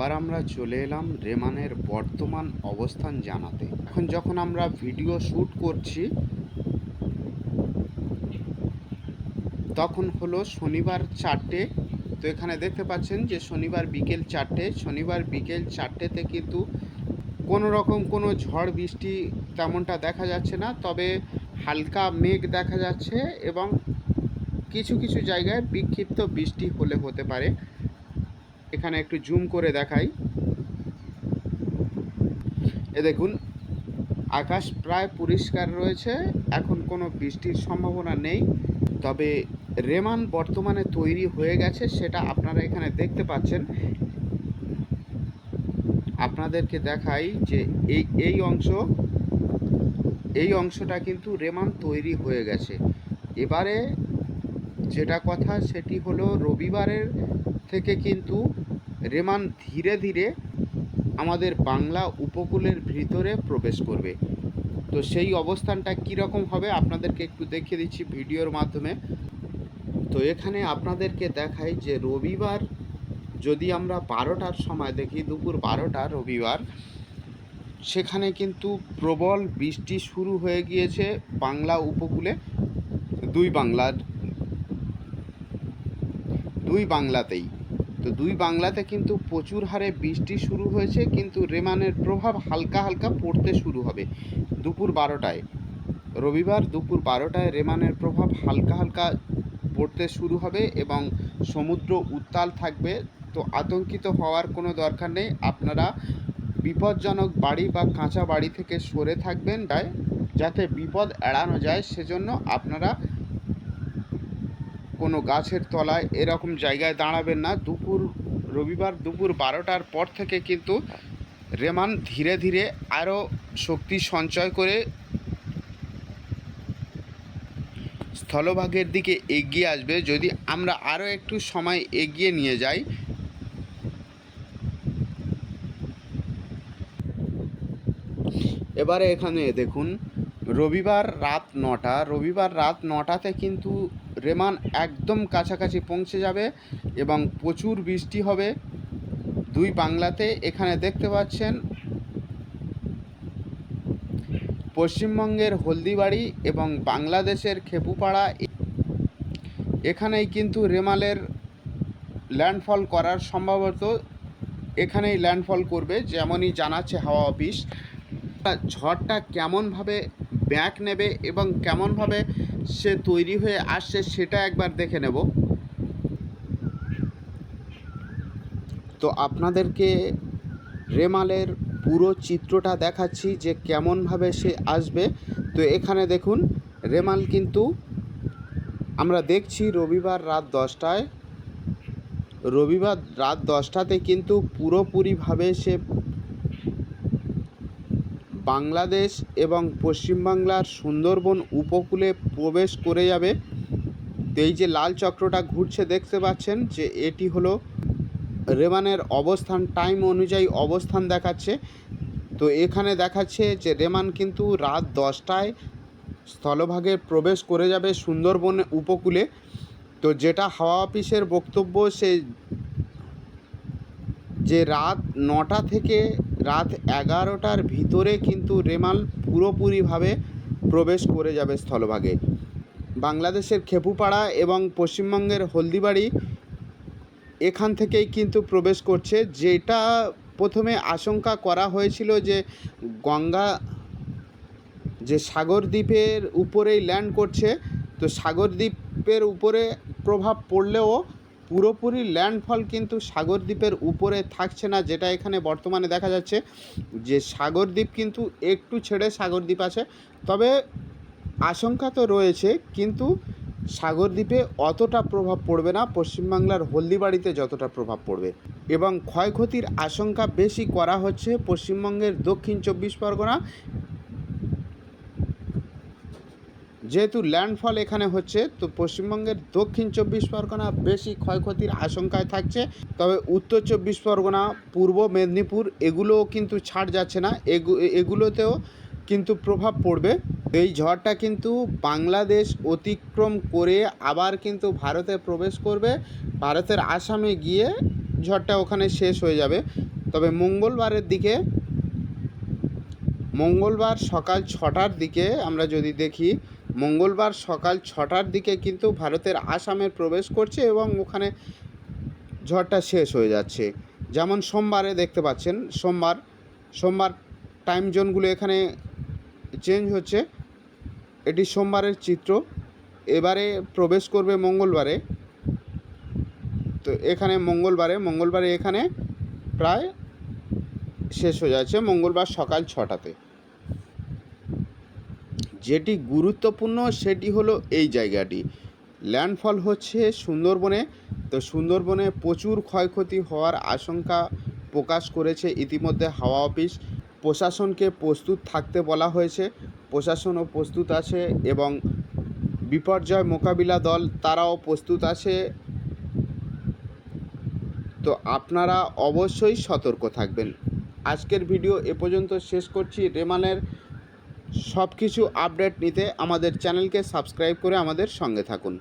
আবার আমরা চলে এলাম রেমানের বর্তমান অবস্থান জানাতে। এখন যখন আমরা ভিডিও শ্যুট করছি, তখন হলো শনিবার চারটে। তো এখানে দেখতে পাচ্ছেন যে শনিবার বিকেল চারটে। শনিবার বিকেল চারটেতে কিন্তু কোনো রকম কোনো ঝড়, বৃষ্টি তেমনটা দেখা যাচ্ছে না। তবে হালকা মেঘ দেখা যাচ্ছে এবং কিছু কিছু জায়গায় বিক্ষিপ্ত বৃষ্টি হলে হতে পারে। এখানে একটু জুম করে দেখাই। এ দেখুন, আকাশ প্রায় পরিষ্কার রয়েছে, এখন কোনো বৃষ্টির সম্ভাবনা নেই, তবে রেমান বর্তমানে তৈরি হয়ে গেছে, সেটা আপনারা এখানে দেখতে পাচ্ছেন। আপনাদেরকে দেখাই যে এই এই অংশ, এই অংশটা কিন্তু রেমান তৈরি হয়ে গেছে। এবারে যেটা কথা সেটি হলো রবিবারের থেকে কিন্তু রেমান ধীরে ধীরে আমাদের বাংলা উপকূলের ভিতরে প্রবেশ করবে। তো সেই অবস্থানটা কীরকম হবে আপনাদেরকে একটু দেখিয়ে দিচ্ছি ভিডিওর মাধ্যমে। তো এখানে আপনাদেরকে দেখাই যে রবিবার, যদি আমরা বারোটার সময় দেখি, দুপুর বারোটা রবিবার, সেখানে কিন্তু প্রবল বৃষ্টি শুরু হয়ে গিয়েছে বাংলা উপকূলে। দুই বাংলার দুই বাংলাতেই। তো দুই বাংলাতে কিন্তু প্রচুর হারে বৃষ্টি শুরু হয়েছে, কিন্তু রেমানের প্রভাব হালকা হালকা পড়তে শুরু হবে দুপুর বারোটায়। রবিবার দুপুর বারোটায় রেমানের প্রভাব হালকা হালকা পড়তে শুরু হবে এবং সমুদ্র উত্তাল থাকবে। তো আতঙ্কিত হওয়ার কোনো দরকার নেই। আপনারা বিপজ্জনক বাড়ি বা কাঁচা বাড়ি থেকে সরে থাকবেন যাতে বিপদ এড়ানো যায়। সেজন্য আপনারা কোনো গাছের তলায় এরকম জায়গায় দাঁড়াবেন না। দুপুর, রবিবার দুপুর বারোটার পর থেকে কিন্তু রেমান ধীরে ধীরে আরও শক্তি সঞ্চয় করে স্থলভাগের দিকে এগিয়ে আসবে। যদি আমরা আরও একটু সময় এগিয়ে নিয়ে যাই। এবারে এখানে দেখুন, রবিবার রাত নটা, রবিবার রাত নটাতে কিন্তু রেমান একদম কাছাকাছি পৌঁছে যাবে এবং প্রচুর বৃষ্টি হবে। দুই বাংলাতে এখানে দেখতে পাচ্ছেন পশ্চিমবঙ্গের হলদিবাড়ি এবং বাংলাদেশের খেপুপাড়া। এখানেই কিন্তু রেমালের ল্যান্ডফল করার সম্ভবত এখানেই ল্যান্ডফল করবে, যেমনই জানাচ্ছে হাওয়া অফিস। ঝড়টা কেমনভাবে ব্যাক নেবে এবং কেমনভাবে সে তৈরি হয়ে আসছে, সেটা একবার দেখে নেব। তো আপনাদেরকে রেমালের পুরো চিত্রটা দেখাচ্ছি যে কেমনভাবে সে আসবে। তো এখানে দেখুন, রেমাল কিন্তু আমরা দেখছি রবিবার রাত দশটায়। রবিবার রাত দশটাতে কিন্তু পুরোপুরিভাবে সে বাংলাদেশ এবং পশ্চিমবাংলার সুন্দরবন উপকূলে প্রবেশ করে যাবে। এই যে লাল চক্রটা ঘুরছে, দেখতে পাচ্ছেন যে এটি হলো রেমানের অবস্থান টাইম অনুযায়ী অবস্থান দেখাচ্ছে। তো এখানে দেখাচ্ছে যে রেমান কিন্তু রাত দশটায় স্থলভাগে প্রবেশ করে যাবে সুন্দরবন উপকূলে। তো যেটা হাওয়া অফিসের বক্তব্য, সে যে রাত নটা থেকে রাত এগারোটার ভিতরে কিন্তু রেমাল পুরোপুরিভাবে প্রবেশ করে যাবে স্থলভাগে। বাংলাদেশের খেপুপাড়া এবং পশ্চিমবঙ্গের হলদিবাড়ি এখান থেকেই কিন্তু প্রবেশ করছে। যেটা প্রথমে আশঙ্কা করা হয়েছিল যে গঙ্গা যে সাগরদ্বীপের উপরেই ল্যান্ড করছে, তো সাগরদ্বীপের উপরে প্রভাব পড়লেও পুরোপুরি ল্যান্ডফল কিন্তু সাগরদ্বীপের উপরে থাকছে না, যেটা এখানে বর্তমানে দেখা যাচ্ছে যে সাগরদ্বীপ কিন্তু একটু ছেড়ে সাগরদ্বীপ আছে। তবে আশঙ্কা তো রয়েছে, কিন্তু সাগরদ্বীপে অতটা প্রভাব পড়বে না, পশ্চিমবাংলার হলদিবাড়িতে যতটা প্রভাব পড়বে। এবং ক্ষয়ক্ষতির আশঙ্কা বেশি করা হচ্ছে পশ্চিমবঙ্গের দক্ষিণ চব্বিশ পরগনা যেহেতু ল্যান্ডফল এখানে হচ্ছে, তো পশ্চিমবঙ্গের দক্ষিণ চব্বিশ পরগনা বেশি ক্ষয়ক্ষতির আশঙ্কায় থাকছে। তবে উত্তর চব্বিশ পরগনা, পূর্ব মেদিনীপুর, এগুলোও কিন্তু ছাড় যাচ্ছে না। এগুলোতেও কিন্তু প্রভাব পড়বে। এই ঝড়টা কিন্তু বাংলাদেশ অতিক্রম করে আবার কিন্তু ভারতে প্রবেশ করবে। ভারতের আসামে গিয়ে ঝড়টা ওখানে শেষ হয়ে যাবে। তবে মঙ্গলবারের দিকে, মঙ্গলবার সকাল ছটার দিকে আমরা যদি দেখি মঙ্গলবার সকাল ছটার দিকে কিন্তু ভারতের আসামে প্রবেশ করছে এবং ওখানে ঝড়টা শেষ হয়ে যাচ্ছে। যেমন সোমবারে দেখতে পাচ্ছেন, সোমবার সোমবার টাইম জোনগুলো এখানে চেঞ্জ হচ্ছে। এটি সোমবারের চিত্র। এবারে প্রবেশ করবে মঙ্গলবারে। তো এখানে মঙ্গলবারে মঙ্গলবারে এখানে প্রায় শেষ হয়ে যাচ্ছে মঙ্গলবার সকাল ছটাতে। যেটি গুরুত্বপূর্ণ সেটি হলো এই জায়গাটি। ল্যান্ডফল হচ্ছে সুন্দরবনে। তো সুন্দরবনে প্রচুর ক্ষয়ক্ষতি হওয়ার আশঙ্কা প্রকাশ করেছে ইতিমধ্যে হাওয়া অফিস। প্রশাসনকে প্রস্তুত থাকতে বলা হয়েছে। প্রশাসনও প্রস্তুত আছে এবং বিপর্যয় মোকাবিলা দল তারাও প্রস্তুত আছে। তো আপনারা অবশ্যই সতর্ক থাকবেন। আজকের ভিডিও এ পর্যন্ত শেষ করছি। রেমানের সব কিছু আপডেট নিতে আমাদের চ্যানেলকে সাবস্ক্রাইব করে আমাদের সঙ্গে থাকুন।